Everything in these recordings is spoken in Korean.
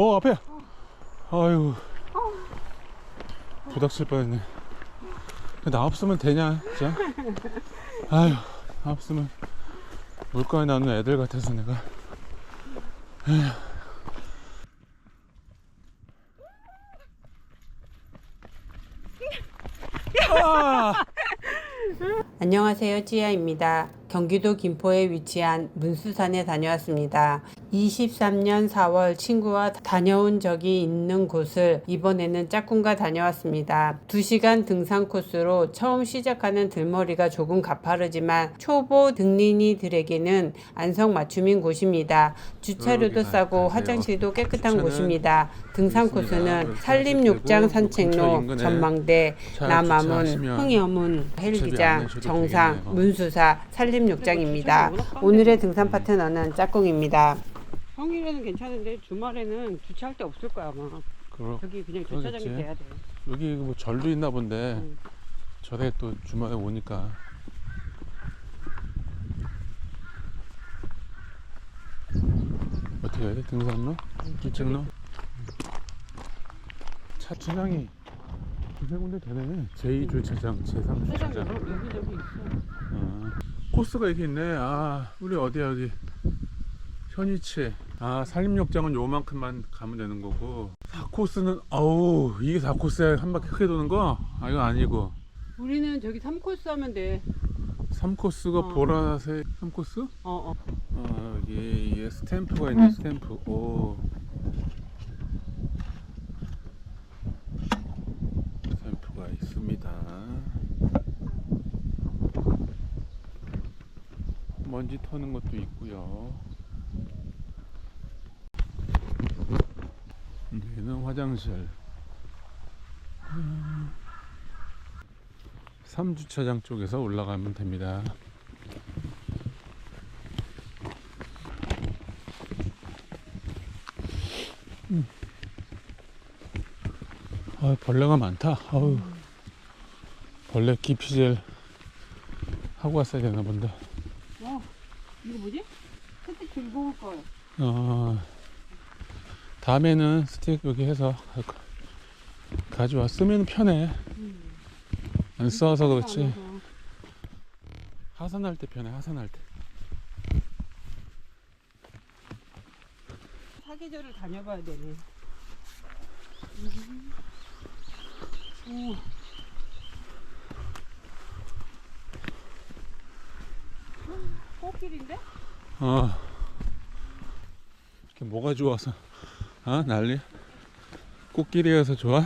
어 앞에 아유 부닥칠 뻔했네 나 없으면 되냐 진짜 아유 나 없으면 물가에 나오는 애들 같아서 내가 에휴. 아! 안녕하세요. 찌야입니다. 경기도 김포에 위치한 문수산에 다녀왔습니다. 23년 4월 친구와 다녀온 적이 있는 곳을 이번에는 짝꿍과 다녀왔습니다. 2시간 등산 코스로 처음 시작하는 들머리가 조금 가파르지만 초보 등린이들에게는 안성맞춤인 곳입니다. 주차료도 싸고. 화장실도 깨끗한 곳입니다. 등산. 코스는 산림욕장 산책로, 전망대, 주차하시면 흥여문, 헬기장, 정상. 문수사, 산림욕장입니다. 오늘의 등산 파트너는 짝꿍입니다. 평일에는 괜찮은데 주말에는 주차할 데 없을 거야 아마. 그러, 여기 그냥 주차장이 그러겠지. 돼야 돼. 여기 뭐 절도 있나 본데 응. 절에 또 주말에 오니까 어떻게 해야 돼? 등산로? 일찍로? 차 주차장이 두세 군데 되네 제2주차장, 제3주차장 여기 저기 있어. 어. 코스가 이렇게 있네 아 우리 어디야 여기 현이치 아 산림욕장은 요만큼만 가면 되는 거고 4코스는 어우 이게 4코스야 한 바퀴 크게 도는 거? 아 이거 아니고 우리는 저기 3코스 하면 돼. 3코스가 어. 보라색 3코스? 어, 어. 아 여기 이게 스탬프가 있네 스탬프 오 스탬프가 있습니다 먼지 터는 것도 있고요 여기는 화장실 3주차장 쪽에서 올라가면 됩니다 아, 벌레가 많다. 아우. 벌레 기피젤 하고 왔어야 되나 본데. 어, 이거 뭐지? 스틱 들고 올 걸. 어, 다음에는 스틱 여기 해서 가- 가져와. 쓰면 편해. 안 써서 그렇지. 하산할 때 편해, 하산할 때. 사계절을 다녀봐야 되네. 오. 꽃길인데? 어. 이렇게 뭐가 좋아서. 아, 난리. 꽃길이어서 좋아?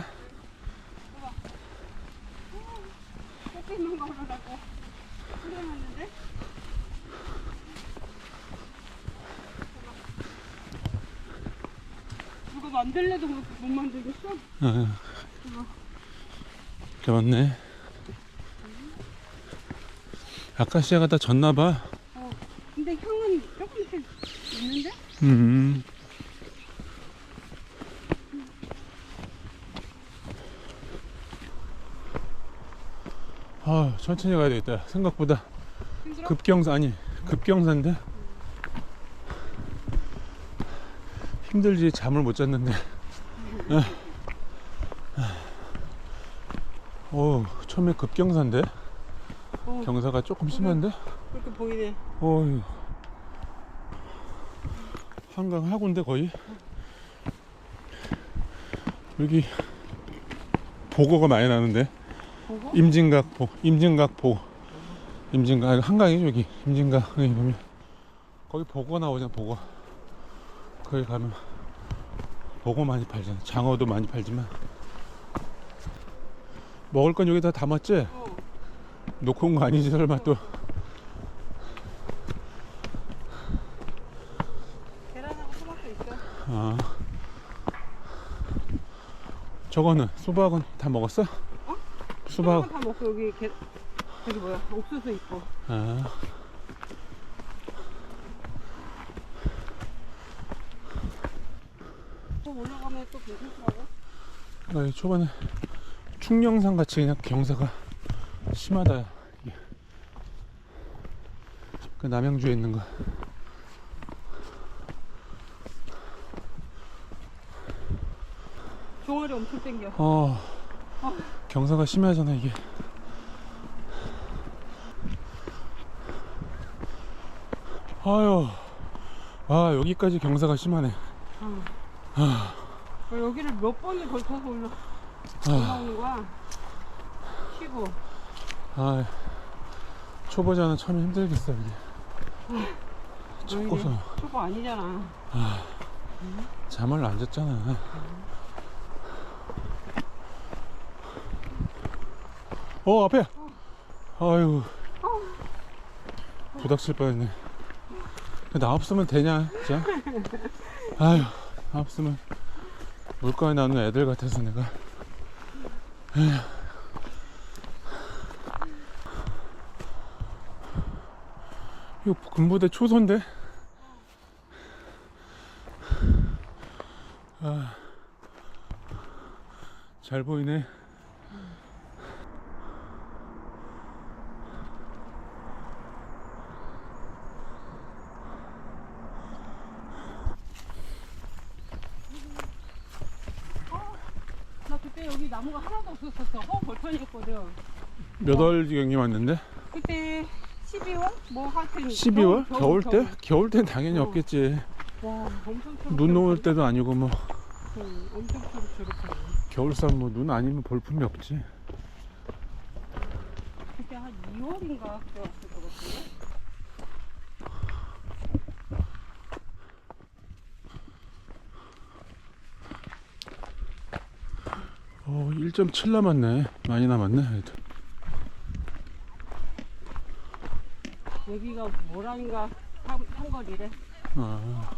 꽃길만 걸어가고 그래놨는데? 누가 만들래도 못, 못 만들겠어? 어. 왔네. 아카시아가 다 졌나봐. 어. 근데 향은 조금씩 있는데? 음. 아, 천천히 가야 되겠다. 생각보다 힘들어? 급경사 아니 급경사인데 힘들지 잠을 못 잤는데. 오, 처음에 급경사인데 어, 경사가 조금 심한데. 그렇게 보이네. 어휴. 한강 하구인데 거의 여기 보고가 많이 나는데 보고? 임진각 보 임진각 보 임진각 아, 한강이 여기 임진각 여기 보면 거기 보고 나오잖아 보고 거기 가면 보고 많이 팔잖아 장어도 많이 팔지만 먹을 건 여기 다 담았지 어. 놓고 온 거 아니지 설마 또 계란하고 토마토 있어. 아. 저거는 수박은 다 먹었어? 수박. 다 먹고 여기 게, 저기 뭐야 옥수수 있고. 아. 또 올라가면 또 괜찮더라고. 나 초반에 충령산 같이 그냥 경사가 심하다. 이게. 그 남양주에 있는 거. 종아리 엄청 땡겨. 어 경사가 심하잖아 이게 아유 아 여기까지 경사가 심하네 어, 여기를 몇 번을 걸쳐서 올라 아, 올라오는 거야. 쉬고. 아 초보자는 참 힘들겠어 이게. 첫 고서 초보 아니잖아. 잠을 안 잤잖아. 어 앞에! 아유. 부닥칠 뻔했네. 나 없으면 되냐 진짜? 아유 나 없으면 물가에 나오는 애들 같아서 내가. 이거 군부대 초선데 아, 잘 보이네. 나 나무가 하나도 없었었어. 허 벌판이었거든. 몇 월경이 왔는데? 그때 12월? 뭐 하여튼 12월? 겨울, 겨울, 때? 겨울 땐 당연히 어. 없겠지. 와 엄청 초록. 눈올 때도 아니고 뭐 응, 엄청 초록초록해. 겨울산 뭐 눈 아니면 볼품이 없지. 그때 한 2월인가 그랬을 것 같은데. 어, 1.7 남았네. 많이 남았네. 그래도. 여기가 모란가 상- 상거리래. 아.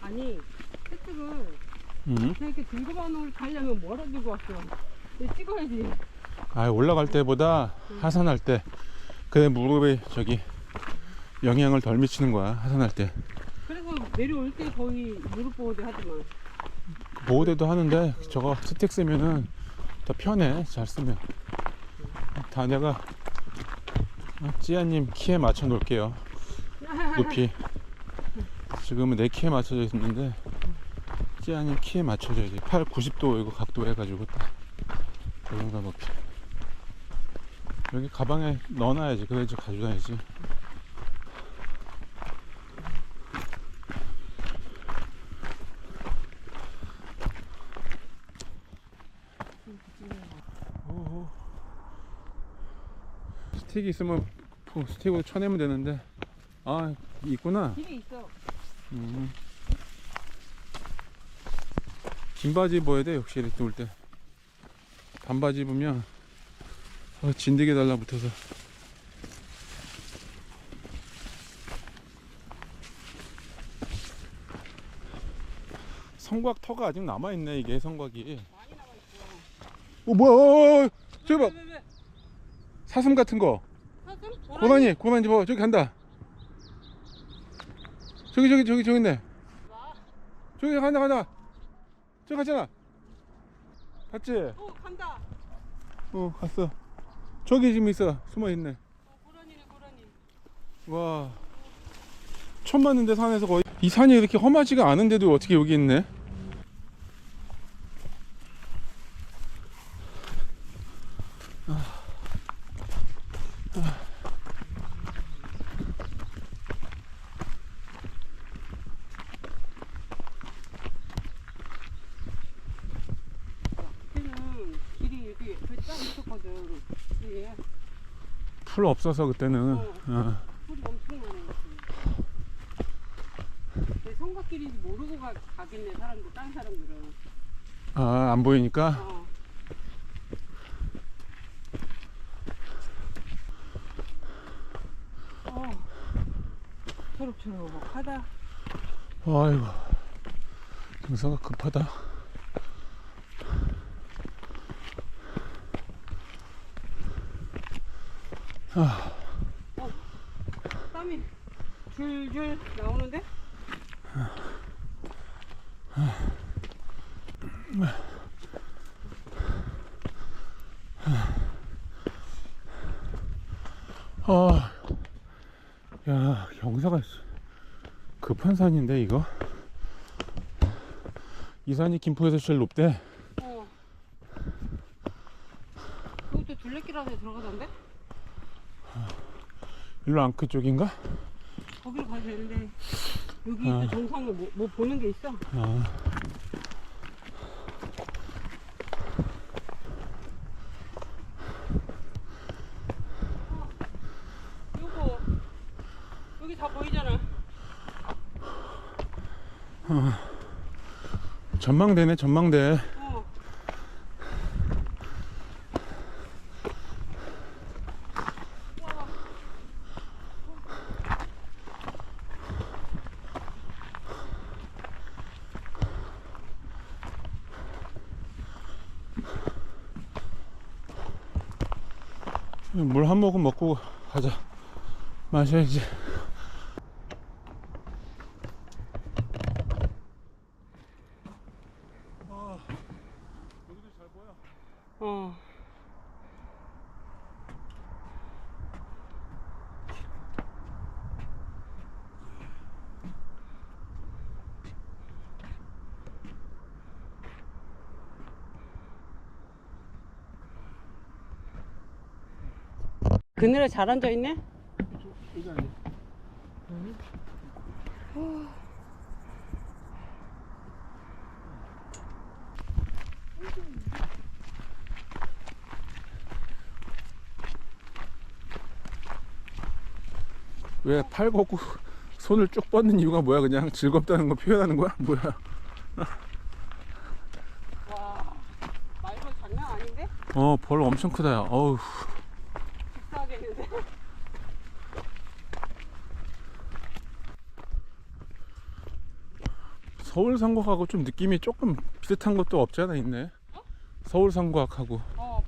아니 혜택을 응? 그냥 이렇게 들고만 올 가려면 뭐라 들고 왔어. 찍어야지. 아, 올라갈 때보다 하산할 때. 그래, 무릎에 저기 영향을 덜 미치는 거야. 하산할 때. 내려올 때 거의 무릎 보호대 하지만. 보호대도 하는데 저거 스택 쓰면은 더 편해 잘 쓰면. 다 내가 어, 찌아님 키에 맞춰 놓을게요. 높이. 지금은 내 키에 맞춰져 있는데 찌아님 키에 맞춰져야지. 8, 90도 이거 각도 해가지고 딱 여기가 높이. 여기 가방에 넣어놔야지. 그래야지 가져다야지 오호. 스틱 있으면 그 스틱으로 쳐내면 되는데. 아 있구나. 길에 있어. 음. 긴 바지 입어야 돼 역시 이렇게 올 때. 반바지 입으면 어, 진드기 달라붙어서. 성곽 터가 아직 남아있네 이게 성곽이. 어 뭐야? 어, 어, 어, 저기 봐? 사슴 같은 거? 고라니 고라니 봐 저기 간다. 저기 저기 저기 저기 있네. 저기 간다 간다. 저기 갔잖아. 봤지? 어 간다. 어 갔어. 저기 지금 있어. 숨어 있네. 어 고라니네 고라니. 와. 처음 봤는데 산에서 거의. 이 산이 이렇게 험하지가 않은데도 어떻게 여기 있네? 그때는 길이 이렇게 쫙 있었거든. 근데 풀 없어서 그때는 어. 어. 풀이 엄청 많아. 내 성곽길인지 모르고 가, 가겠네 사람들 딴 사람들은. 아, 안 보이니까 어. 어. 초록초록 하다. 아이고 경사가 급하다 땀이 줄줄 나오는데? 아 야 경사가 급한 산인데 이거 이 산이 김포에서 제일 높대 어. 그것도 둘레길 안에 들어가던데? 일로 앙크 쪽인가? 거기로 가야 되는데 여기 아. 또 정상에 뭐, 뭐 보는 게 있어? 아. 요거 여기 다 보이잖아. 전망대네 전망대 어. 물 한 모금 먹고 가자. 마셔야지 그늘에 잘 앉아 있네. 왜 팔 걷고 손을 쭉 뻗는 이유가 뭐야? 그냥 즐겁다는 거 표현하는 거야? 뭐야? 와, 말벌 장난 아닌데? 어 벌 엄청 크다 야. 어우 식사하겠는데? 서울 상곽하고 좀 느낌이 조금 비슷한 것도 없지 않아 있네 서울 상곽하고 어.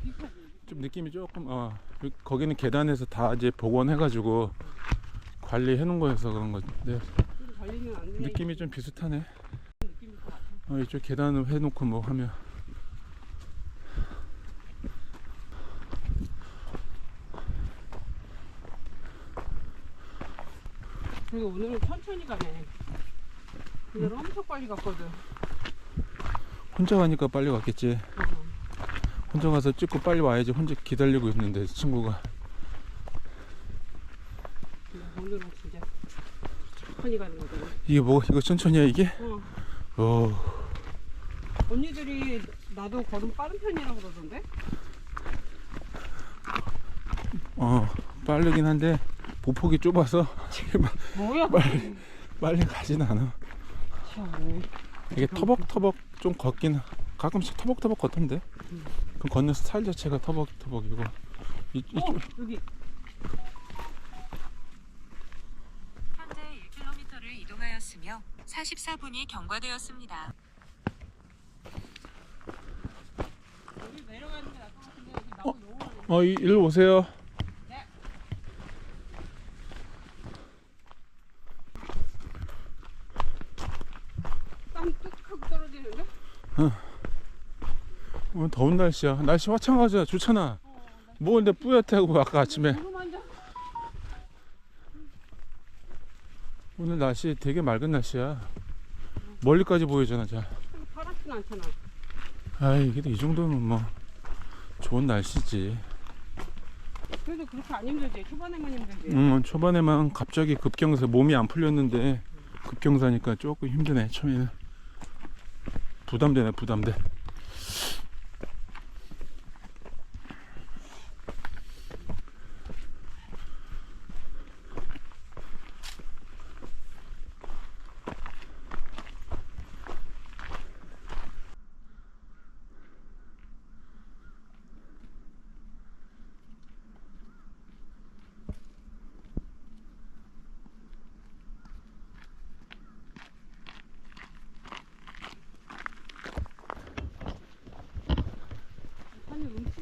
좀 느낌이 조금 어 거기는 계단에서 다 이제 복원해가지고 관리해 놓은 거여서 그런 건데 되네. 느낌이 좀 비슷하네. 어 이쪽 계단을 해놓고 뭐 하면 그리고 오늘은 천천히 가네. 오늘 엄청 빨리 갔거든. 혼자 가니까 빨리 갔겠지 어. 혼자 가서 찍고 빨리 와야지 혼자 기다리고 있는데 친구가 오늘은 진짜 천천히 가는 거잖아. 이게 뭐 이거 천천히야 이게 어. 어 언니들이 나도 걸음 빠른 편이라고 그러던데? 어, 빠르긴 한데 보폭이 좁아서 뭐야? 빨리 빨리 가진 않아 참. 이게 터벅터벅 좀 걷긴 하- 가끔씩 터벅터벅 걷던데 음. 그 걷는 스타일 자체가 터벅터벅이고 이, 이쪽 어, 여기 현재 1km를 이동하였으며 44분이 경과되었습니다. 여기 내려가는 게 나을 것 같은데 여기 나무 너무 많아. 어 이, 일로 오세요 땀 뚝하고 떨어지는데? 오늘 더운 날씨야 날씨 화창하자 좋잖아 뭐 근데 뿌옇게 하고 아까 아침에. 오늘 날씨 되게 맑은 날씨야 멀리까지 보이잖아 자 파랗진 않잖아. 아이 그래도 이 정도면 뭐 좋은 날씨지 그래도 그렇게 안 힘들지. 초반에만 힘들지. 음, 초반에만 갑자기 급경사 몸이 안 풀렸는데 급경사니까 조금 힘드네 처음에는 부담되네 부담돼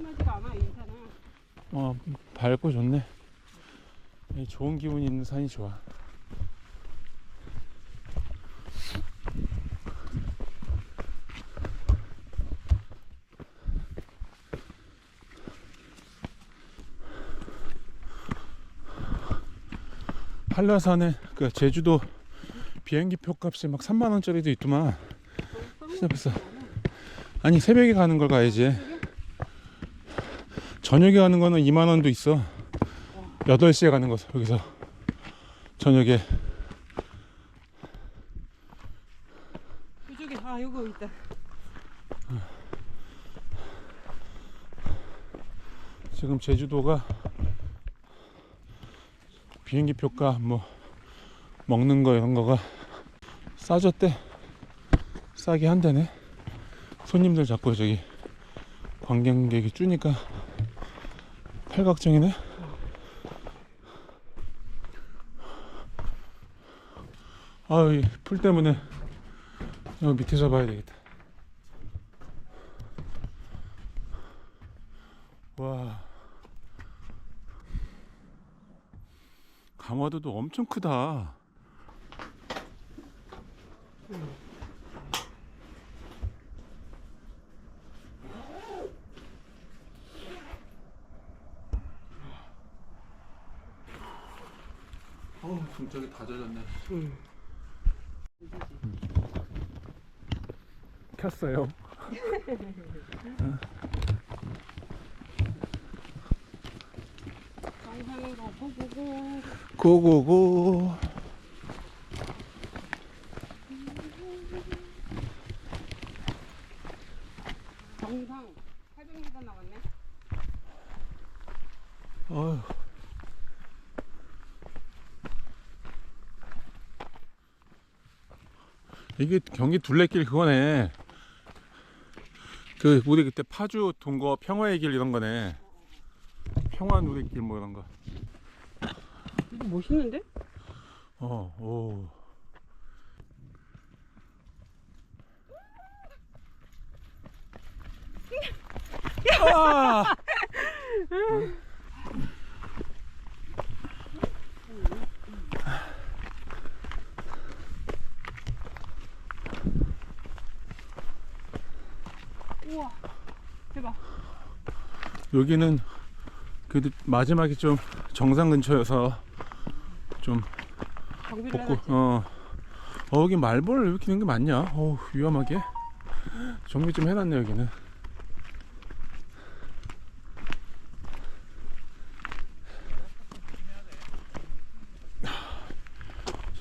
음침하지가 않아 인사는. 어 밝고 좋네. 이 좋은 기분이 있는 산이 좋아. 한라산에 그 제주도 비행기 표값이 막 3만 원짜리도 있더만. 진짜 비싸 아니 새벽에 가는 걸 가야지 저녁에 가는 거는 2만 원도 있어. 8시에 가는 거 여기서. 저녁에. 이쪽에 아 요거 있다. 지금 제주도가 비행기 표가 뭐 먹는 거 이런 거가 싸졌대 싸게 한대네. 손님들 자꾸 저기 관광객이 줄니까 팔각정이네. 아유 이풀 때문에 여기 밑에서 봐야 되겠다. 와. 강화도도 엄청 크다. 어 우 등짝이 다 젖었네 응. 켰어요 정상으로 보고고. 고고 고 정상 800m 나왔네. 어휴. 이게 경기 둘레길 그거네. 그 우리 그때 파주 동거 평화의 길 이런 거네. 평화 누리길 뭐 이런 거. 이거 멋있는데? 어, 오. 아! 우와. 대박. 여기는 그래도 마지막에 좀 정상 근처여서 좀 복구. 어, 어 여기 말벌 왜 이렇게 있는 게 많냐 어우 위험하게 정리 좀 해놨네 여기는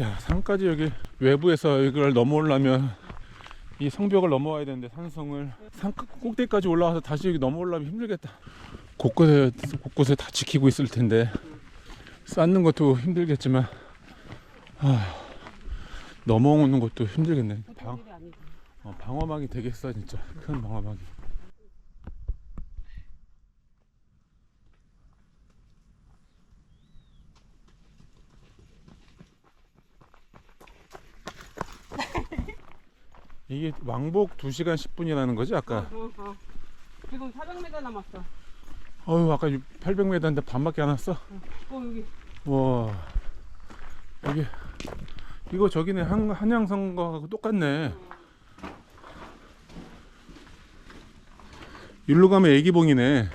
야 산까지 여기 외부에서 이걸 넘어오려면 이 성벽을 넘어와야 되는데 산성을 산 끝- 꼭대기까지 올라와서 다시 여기 넘어오려면 힘들겠다 곳곳에 곳곳에 다 지키고 있을 텐데 쌓는 것도 힘들겠지만 넘어오는 것도 힘들겠네. 방. 어, 방어막이 되겠어 진짜 큰 방어막이. 이게 왕복 2시간 10분이라는 거지 아까? 어, 어. 지금 400m 남았어. 어휴 아까 800m인데 반밖에 안 왔어? 어 여기. 와 여기 이거 저기네 한, 한양성과하고 똑같네 일로 가면 애기봉이네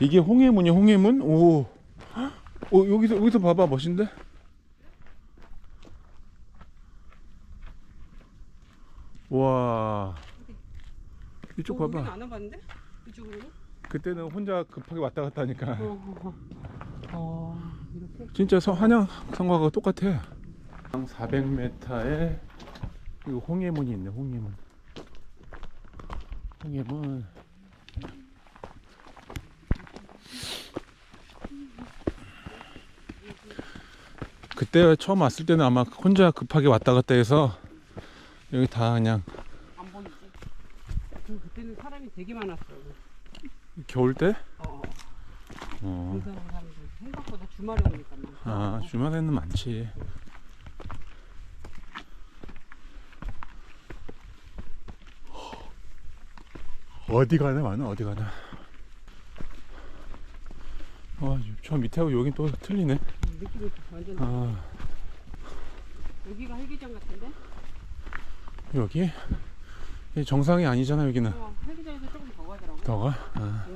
이게 홍해문이 홍해문? 오 어, 여기서 여기서 봐봐 멋인데? 와 이쪽 어, 봐봐 안 와봤는데? 이쪽으로? 그때는 혼자 급하게 왔다 갔다 하니까 어, 어, 어. 어, 이렇게? 진짜 서, 한양 성과가 똑같아. 400m에 이거 홍해문이 있네. 홍해문. 홍해문. 그때 처음 왔을 때는 아마 혼자 급하게 왔다 갔다 해서 여기 다 그냥 안 보이지? 그 그때는 사람이 되게 많았어. 겨울 때? 어, 어. 사람들 생각보다 주말에 오니까. 아 주말에는 많지. 어디 가나 많아 어디 가나. 아저 밑에하고 여긴 또 틀리네. 음, 느낌이 완전 아 여기가 헬기장 같은데? 여기 이 정상이 아니잖아 여기는. 어, 헬기장에서 조금 더 가야 되라고 더 가? 아.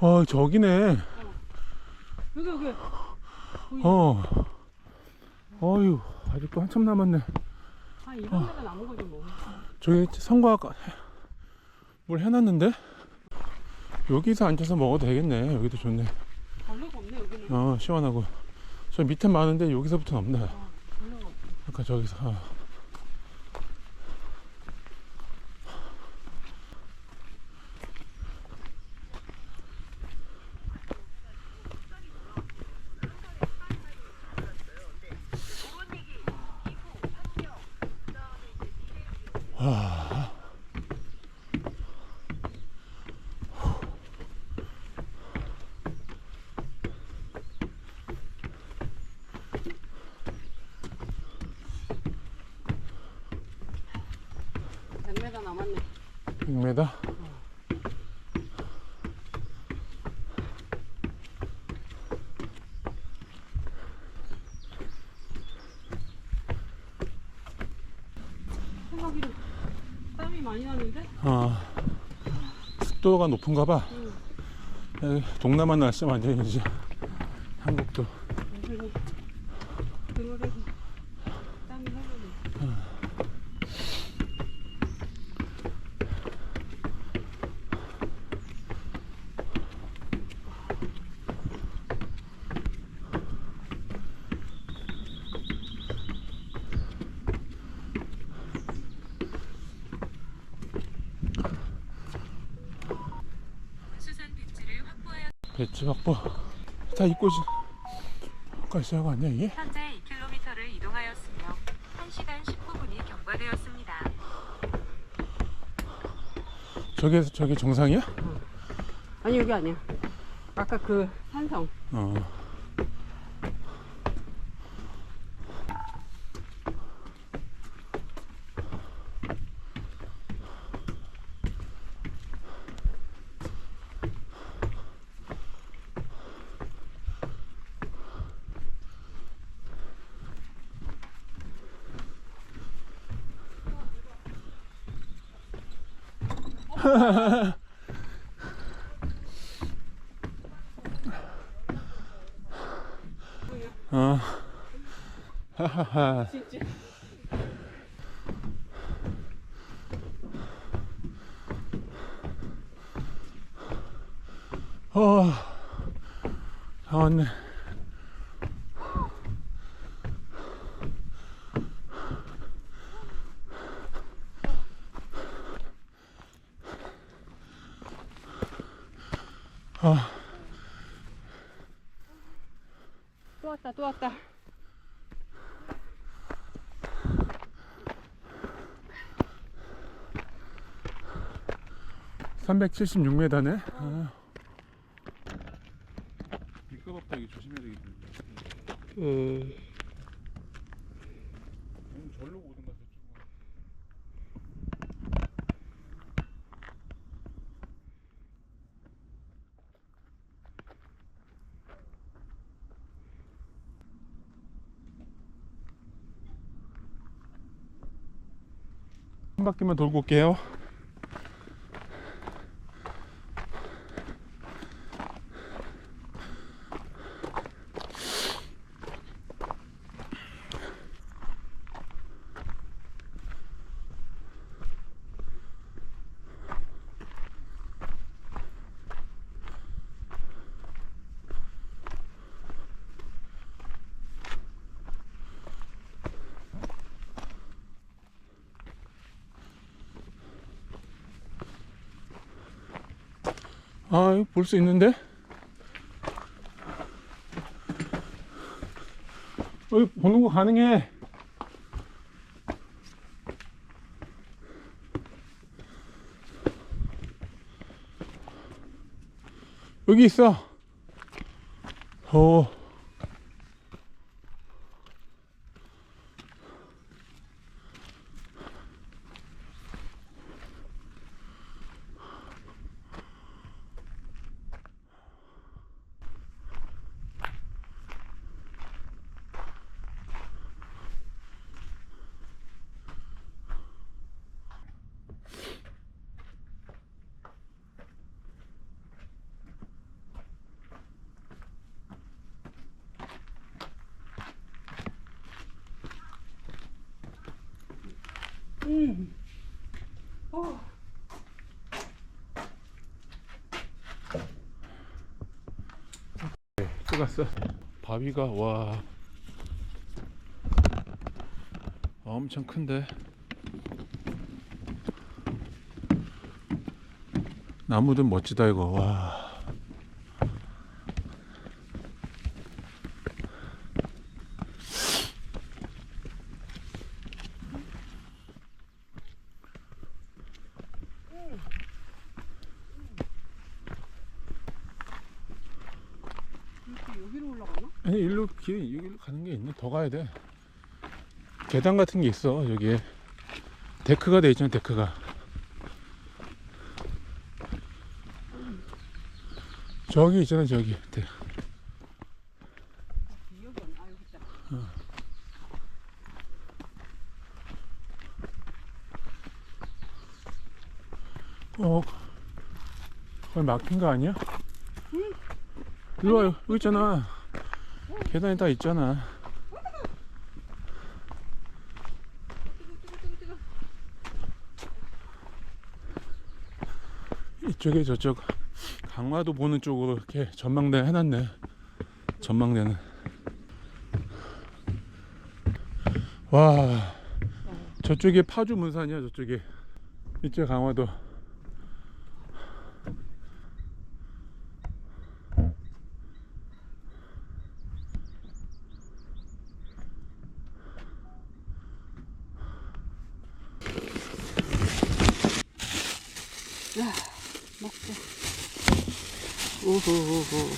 아 저기네. 어. 여기 여기. 어. 어유 아직도 한참 남았네. 아 이런 데가 남은 거죠 뭐. 저기 성과 뭘 해놨는데 여기서 앉아서 먹어도 되겠네. 여기도 좋네. 별로가 없네 여기는. 어 시원하고 저 밑에 많은데 여기서부터는 없네. 별로가 없어. 아까 저기서 어. 와. 몇 메다 남았네. 100m? 생각이로 땀이 많이 나는데? 어, 습도가 높은가 봐. 여기 동남아 날씨 완전히 이제 한국도 그래서 그늘에서 땀이 흘러내. 수산 배지를 확보하여 배치 확보. 다 이곳이 가시하고 아니야 이게? 현재 2km를 이동하였으며 1시간 19분이 경과되었습니다. 저게 저게 정상이야? 아니 여기 아니야. 아까 그 산성. 어. 어. Oh, on. Oh. Tuosta, tuosta. 376m네. 아. 밑값 없다기 조심해야 되겠네. 음. 어. 절로 한 바퀴만 돌고 올게요. 아, 이거 볼수 있는데? 여기 보는 거 가능해. 여기 있어. 어. 음. 어. 찍었어. 바위가 와 엄청 큰데. 나무들 멋지다 이거 와. 이렇게 여기로 올라가나? 아니 일로 길 여기로 가는 게 있네. 더 가야 돼. 계단 같은 게 있어 여기에. 데크가 돼 있잖아 데크가. 저기 있잖아 저기. 있다. 어, 거기 막힌 거 아니야? 일로 와, 여기 있잖아. 계단이 다 있잖아. 이쪽에 저쪽 강화도 보는 쪽으로 이렇게 전망대 해놨네. 전망대는. 와, 저쪽에 파주 문산이야, 저쪽에. 이쪽 강화도. 먹자. 우후후후.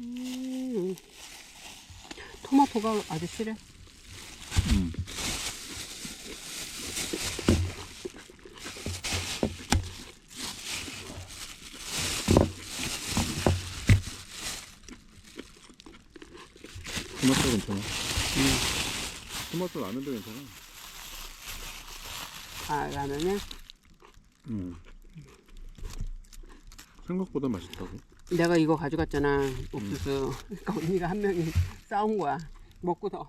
음. 토마토가 아주. 음. 토마토 괜찮아. 토마토 라면도 괜찮아. 아, 라면은 음. 생각보다 맛있다고. 내가 이거 가져갔잖아. 옥수수. 그러니까 언니가 한 명이 싸운 거야. 먹고서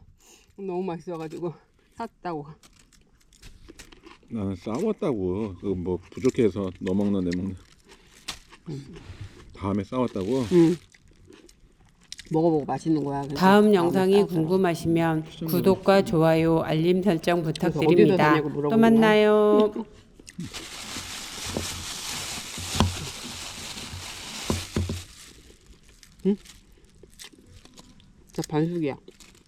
너무 맛있어가지고 샀다고. 나는 싸웠다고. 그 뭐 부족해서 너 먹나 내 먹나. 다음에 싸웠다고. 응. 먹어보고 맛있는 거야. 그래서 다음 영상이 싸웠잖아. 궁금하시면 구독과 좋아요, 알림 설정 부탁드립니다. 또 만나요. 진짜 반숙이야.